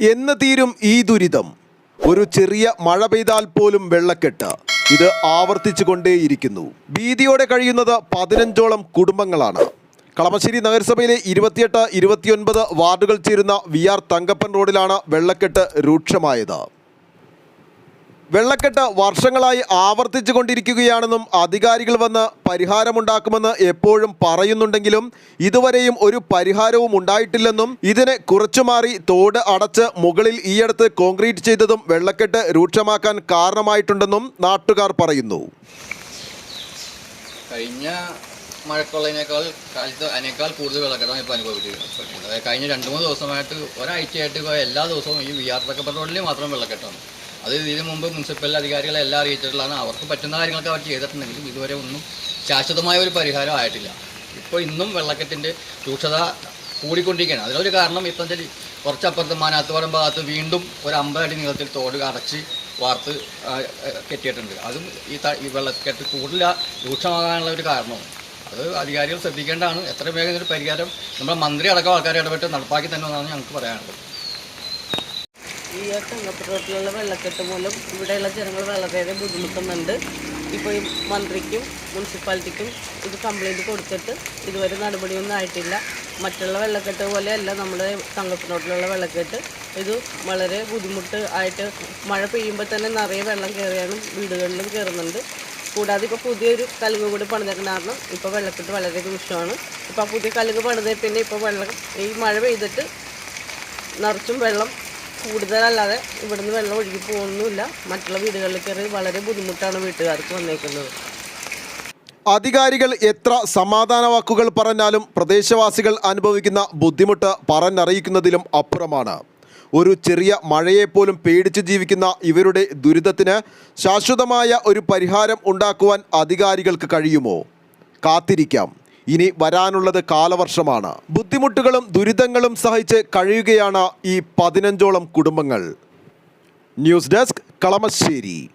എന്ന് തീരും ഈ ദുരിതം. ഒരു ചെറിയ മഴ പെയ്താൽ പോലും വെള്ളക്കെട്ട്. ഇത് ആവർത്തിച്ചു കൊണ്ടേയിരിക്കുന്നു. ഭീതിയോടെ കഴിയുന്നത് പതിനഞ്ചോളം കുടുംബങ്ങളാണ്. കളമശ്ശേരി നഗരസഭയിലെ ഇരുപത്തിയെട്ട് ഇരുപത്തിയൊൻപത് വാർഡുകൾ ചേരുന്ന വി ആർ തങ്കപ്പൻ റോഡിലാണ് വെള്ളക്കെട്ട് രൂക്ഷമായത്. വെള്ളക്കെട്ട് വർഷങ്ങളായി ആവർത്തിച്ചു കൊണ്ടിരിക്കുകയാണെന്നും അധികാരികൾ വന്ന് പരിഹാരമുണ്ടാക്കുമെന്ന് എപ്പോഴും പറയുന്നുണ്ടെങ്കിലും ഇതുവരെയും ഒരു പരിഹാരവും ഉണ്ടായിട്ടില്ലെന്നും ഇതിനെ കുറച്ചു മാറി തോട് അടച്ച് മുകളിൽ ഈയടുത്ത് കോൺക്രീറ്റ് ചെയ്തതും വെള്ളക്കെട്ട് രൂക്ഷമാക്കാൻ കാരണമായിട്ടുണ്ടെന്നും നാട്ടുകാർ പറയുന്നു. കഴിഞ്ഞ മഴക്കുള്ളതിനേക്കാൾ കാലത്ത് അതിനേക്കാൾ കൂടുതൽ വെള്ളക്കെട്ടാണ് ഇപ്പോൾ അനുഭവിച്ചിരിക്കുന്നത്. കഴിഞ്ഞ രണ്ട് മൂന്ന് ദിവസമായിട്ട് ഒരാഴ്ചയായിട്ട് എല്ലാ ദിവസവും ഈ വിയാർത്തക്കപ്പെട്ട റോഡിൽ മാത്രം വെള്ളക്കെട്ടാണ്. അത് ഇതിനു മുമ്പ് മുനിസിപ്പൽ അധികാരികളെ എല്ലാം അറിയിച്ചിട്ടുള്ളതാണ്. അവർക്ക് പറ്റുന്ന കാര്യങ്ങളൊക്കെ അവർ ചെയ്തിട്ടുണ്ടെങ്കിലും ഇതുവരെ ഒന്നും ശാശ്വതമായ ഒരു പരിഹാരം ആയിട്ടില്ല. ഇപ്പോൾ ഇന്നും വെള്ളക്കെട്ടിന്റെ രൂക്ഷത കൂടിക്കൊണ്ടിരിക്കുകയാണ്. അതിനൊരു കാരണം ഇപ്പം വെച്ചാൽ കുറച്ചപ്പുറത്ത് മാനാത്തുപാടം ഭാഗത്ത് വീണ്ടും ഒരു അമ്പത് അടി നീളത്തിൽ തോട് അടച്ച് വാർത്ത് കെട്ടിയിട്ടുണ്ട്. അതും ഈ ഈ വെള്ളക്കെട്ട് കൂടുതൽ രൂക്ഷമാകാനുള്ള ഒരു കാരണമാണ് അത് അധികാരികൾ ശ്രദ്ധിക്കേണ്ടതാണ്. എത്ര വേഗം ഇതിന് പരിഹാരം നമ്മുടെ മന്ത്രി അടക്കം ആൾക്കാരെ ഇടപെട്ട് നടപ്പാക്കി തന്നെ എന്നാണ് ഞങ്ങൾക്ക് പറയാനുള്ളത്. ഈ തങ്കപ്പുറത്തിലുള്ള വെള്ളക്കെട്ട് മൂലം ഇവിടെയുള്ള ജനങ്ങൾ വളരെയേറെ ബുദ്ധിമുട്ടുന്നുണ്ട്. ഇപ്പോൾ ഈ മന്ത്രിക്കും മുനിസിപ്പാലിറ്റിക്കും ഇത് കംപ്ലൈന്റ് കൊടുത്തിട്ട് ഇതുവരെ നടപടിയൊന്നും ആയിട്ടില്ല. മറ്റുള്ള വെള്ളക്കെട്ട് പോലെയല്ല നമ്മുടെ തങ്കപ്പുറത്തിലുള്ള വെള്ളക്കെട്ട്. ഇത് വളരെ ബുദ്ധിമുട്ട് ആയിട്ട് മഴ പെയ്യുമ്പോൾ തന്നെ നിറയെ വെള്ളം കയറിയാണ് വീടുകളിലും കയറുന്നുണ്ട് കൂടാതെ ഇപ്പോൾ പുതിയൊരു കലുങ്ക് കൂടി പണിതേക്കുന്ന കാരണം ഇപ്പോൾ വെള്ളക്കെട്ട് വളരെ വിഷമാണ് ഇപ്പോൾ ആ പുതിയ കലുങ്ക് പണിതേ പിന്നെ ഇപ്പോൾ വെള്ളം ഈ മഴ പെയ്തിട്ട് നിറച്ചും വെള്ളം കൂടുതലല്ലാതെ ഇവിടുന്ന് വെള്ളം ഒഴുകി പോകുന്നില്ല മറ്റുള്ള വീടുകളിൽ കയറി വളരെ ബുദ്ധിമുട്ടാണ് വീട്ടുകാർക്ക് വന്നേക്കുന്നത്. അധികാരികൾ എത്ര സമാധാന വാക്കുകൾ പറഞ്ഞാലും പ്രദേശവാസികൾ അനുഭവിക്കുന്ന ബുദ്ധിമുട്ട് പറഞ്ഞറിയിക്കുന്നതിലും അപ്പുറമാണ്. ഒരു ചെറിയ മഴയെപ്പോലും പേടിച്ച് ജീവിക്കുന്ന ഇവരുടെ ദുരിതത്തിന് ശാശ്വതമായ ഒരു പരിഹാരം ഉണ്ടാക്കുവാൻ അധികാരികൾക്ക് കഴിയുമോ? കാത്തിരിക്കാം. ഇനി വരാനുള്ളത് കാലവർഷമാണ്. ബുദ്ധിമുട്ടുകളും ദുരിതങ്ങളും സഹിച്ച് കഴിയുകയാണ് ഈ പതിനഞ്ചോളം കുടുംബങ്ങൾ. News desk Kalamassery.